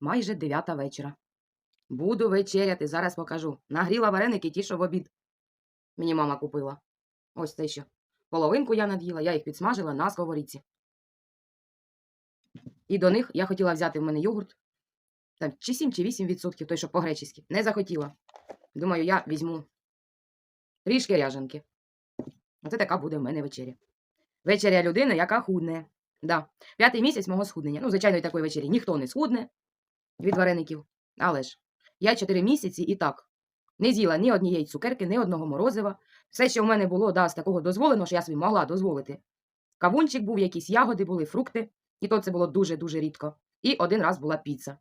майже дев'ята вечора. Буду вечеряти, зараз покажу. Нагріла вареники ті, що в обід. Мені мама купила. Ось це що. Половинку я над'їла, я їх підсмажила на сковорідці. І до них я хотіла взяти в мене йогурт. Там чи 7, чи 8 відсотків, той, що по-гречески. Не захотіла. Думаю, я візьму трішки ряженки. Оце така буде в мене вечеря. Вечеря людини, яка худне. Да. П'ятий місяць мого схуднення. Ну, звичайно, і такої вечері ніхто не схудне від вареників. Але ж, я 4 місяці і так. Не з'їла ні однієї цукерки, ні одного морозива. Все, що в мене було, да, з такого дозволено, що я собі могла дозволити. Кавунчик був, якісь ягоди були, фрукти, і то це було дуже-дуже рідко. І один раз була піца.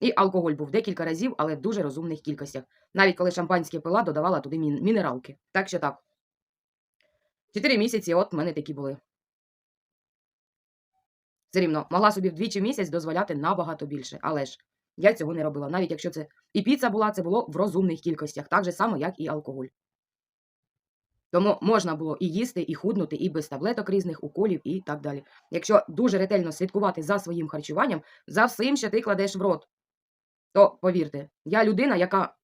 І алкоголь був декілька разів, але в дуже розумних кількостях. Навіть коли шампанське пила, додавала туди мін- мінералки. Так що так. Чотири місяці, от в мене такі були. Все рівно, могла собі вдвічі в місяць дозволяти набагато більше. Але ж я цього не робила. Навіть якщо це і піца була, це було в розумних кількостях, так же само, як і алкоголь. Тому можна було і їсти, і худнути, і без таблеток різних, уколів і так далі. Якщо дуже ретельно слідкувати за своїм харчуванням, за всім, що ти кладеш в рот, то повірте, я людина, яка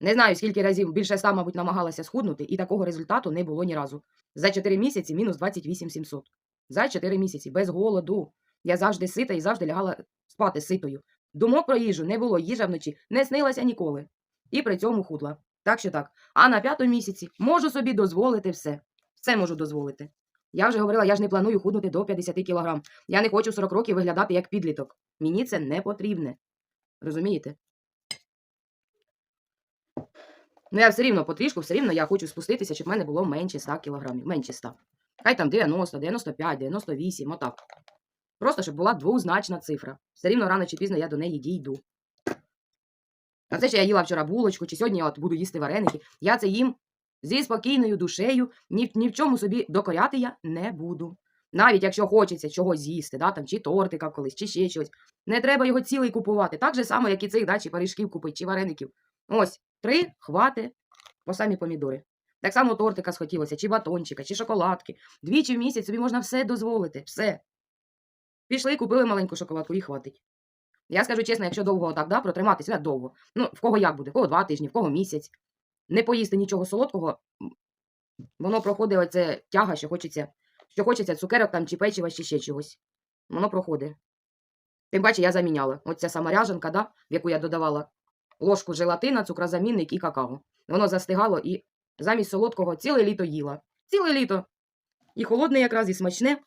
не знаю, скільки разів більше ста, мабуть, намагалася схуднути, і такого результату не було ні разу. За 4 місяці мінус 28 700. За 4 місяці, без голоду. Я завжди сита і завжди лягала спати ситою. Думок про їжу не було, їжа вночі не снилася ніколи. І при цьому худла. Так що так. А на п'ятому місяці можу собі дозволити все. Все можу дозволити. Я вже говорила, я ж не планую худнути до 50 кілограм. Я не хочу 40 років виглядати як підліток. Мені це не потрібне. Розумієте? Ну, я все рівно потрішку, все рівно я хочу спуститися, щоб в мене було менше 100 кілограмів. Менше 100. Хай там 90, 95, 98, отак. Просто, щоб була двозначна цифра. Все рівно рано чи пізно я до неї дійду. А це, що я їла вчора булочку, чи сьогодні от буду їсти вареники, я це їм зі спокійною душею, ні, ні в чому собі докоряти я не буду. Навіть якщо хочеться чогось з'їсти, да, там, чи тортика колись, чи ще щось. Не треба його цілий купувати. Так же само, як і цих, да, чи пиріжків купити, чи вареників. Ось, три хвати по самі помідори. Так само тортика схотілося, чи батончика, чи шоколадки. Двічі в місяць собі можна все дозволити, все. Пішли, купили маленьку шоколадку і хватить. Я скажу чесно, якщо довго так, да, протриматися довго. Ну, в кого як буде, в кого два тижні, в кого місяць. Не поїсти нічого солодкого, воно проходить оце тяга, що хочеться, що хочеться цукерок там, чи печива, чи ще чогось. Воно проходить. Тим паче я заміняла. Оця сама ряженка, да, в яку я додавала ложку желатина, цукрозамінник і какао. Воно застигало і замість солодкого ціле літо їла. Ціле літо. І холодне якраз, і смачне.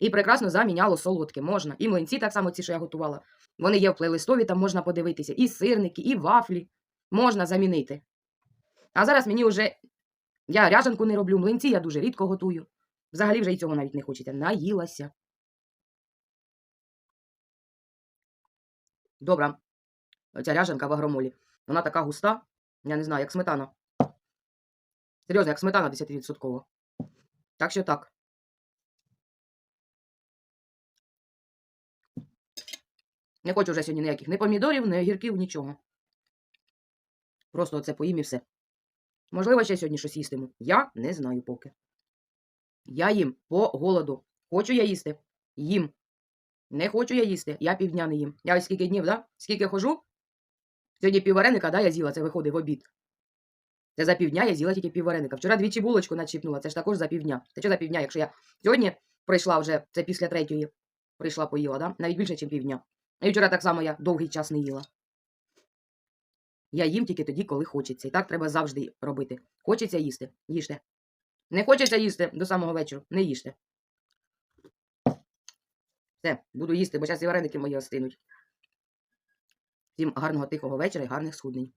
І прекрасно заміняло солодке. Можна. І млинці так само ці, що я готувала. Вони є в плейлистові, там можна подивитися. І сирники, і вафлі. Можна замінити. А зараз мені вже. Я ряжанку не роблю, млинці я дуже рідко готую. Взагалі вже і цього навіть не хочеться. Наїлася. Добра. Оця ряжанка в агромолі. Вона така густа. Я не знаю, як сметана. Серйозно, як сметана 10%. Так що так. Не хочу вже сьогодні ніяких ні помідорів, ні огірків, нічого. Просто оце поїм і все. Можливо, ще сьогодні щось їстиму. Я не знаю поки. Я їм по голоду. Хочу я їсти. Їм. Не хочу я їсти. Я півдня не їм. Я ось скільки днів, да? Скільки хожу? Сьогодні піввареника, да, я з'їла, це виходить в обід. Це за півдня я з'їла тільки піввареника. Вчора двічі булочку начіпнула, це ж також за півдня. Це що за півдня, якщо я сьогодні прийшла вже, це після третьої, прийшла поїла, да? навіть більше, ніж півдня. І вчора так само я довгий час не їла. Я їм тільки тоді, коли хочеться. І так треба завжди робити. Хочеться їсти, їжте. Не хочеться їсти до самого вечора, не їжте. Все, буду їсти, бо зараз і вареники мої остинуть. Всім гарного тихого вечора і гарних схуднень.